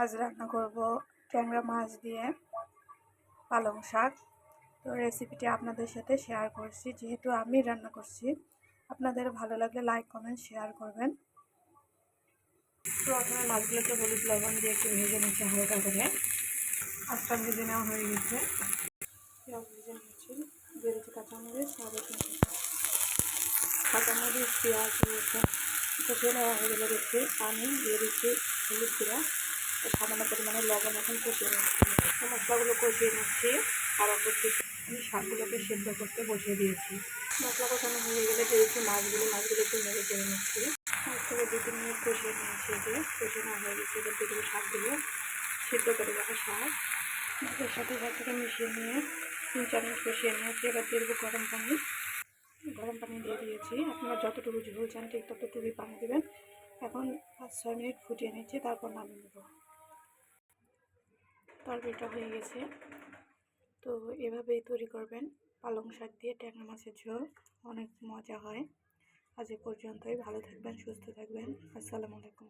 আজ রান্না করব ট্যাংরা মাছ দিয়ে পালং শাক। তো রেসিপিটি আপনাদের সাথে শেয়ার করছি। যেহেতু আমি রান্না করছি, আপনাদের ভালো লাগলে লাইক কমেন্ট শেয়ার করবেন। প্রথমে মাছগুলোকে হলুদ লবণ দিয়ে একটু ভেজে নিচ্ছে হালকা করে। আস্তা ভেজে নেওয়া হয়ে গেছে। পেঁয়াজ ভেজে দিয়ে দিচ্ছি কাঁচামরিচ কুচি। কাঁচামরিচ, পেঁয়াজ কষিয়ে নেওয়া হয়ে গেলে দিচ্ছি পানি, দিয়ে দিচ্ছি হলুদ গুঁড়া। সামান্য পরিমাণে লবণ এখন কষিয়ে নিচ্ছি। মশলাগুলো কষিয়ে নিচ্ছি। আর অপর থেকে আমি শাকগুলোকে সেদ্ধ করতে বসিয়ে দিয়েছি। মশলা কষানো হয়ে গেলে দিয়েছি মাছগুলো মাছগুলো একটু নেড়ে চেড়ে নিচ্ছি। পাঁচ থেকে দু তিন মিনিট কষিয়ে নিয়েছি কষিয়ে নেওয়া হয়ে গেছে। এবার দিয়ে দেবো শাকগুলো। সেদ্ধ করে রাখা শাক। মাছের সাথে শাকটাকে মিশিয়ে নিয়ে তিন চার মিনিট কষিয়ে নিয়েছি। এবার দিয়ে দেবো গরম পানি। গরম পানি দিয়ে দিয়েছি। আপনারা যতটুকু ঝোল চান ঠিক ততটুকুই পানি দেবেন। এখন পাঁচ ছয় মিনিট ফুটিয়ে নিচ্ছি। তারপর নামিয়ে নেব। তরকারিটা হয়ে গেছে। তো এভাবেই তৈরি করবেন। পালং শাক দিয়ে ট্যাংরা মাছের ঝোল। অনেক মজা হয়। আজ এ পর্যন্তই। ভালো থাকবেন, সুস্থ থাকবেন। আসসালামু আলাইকুম।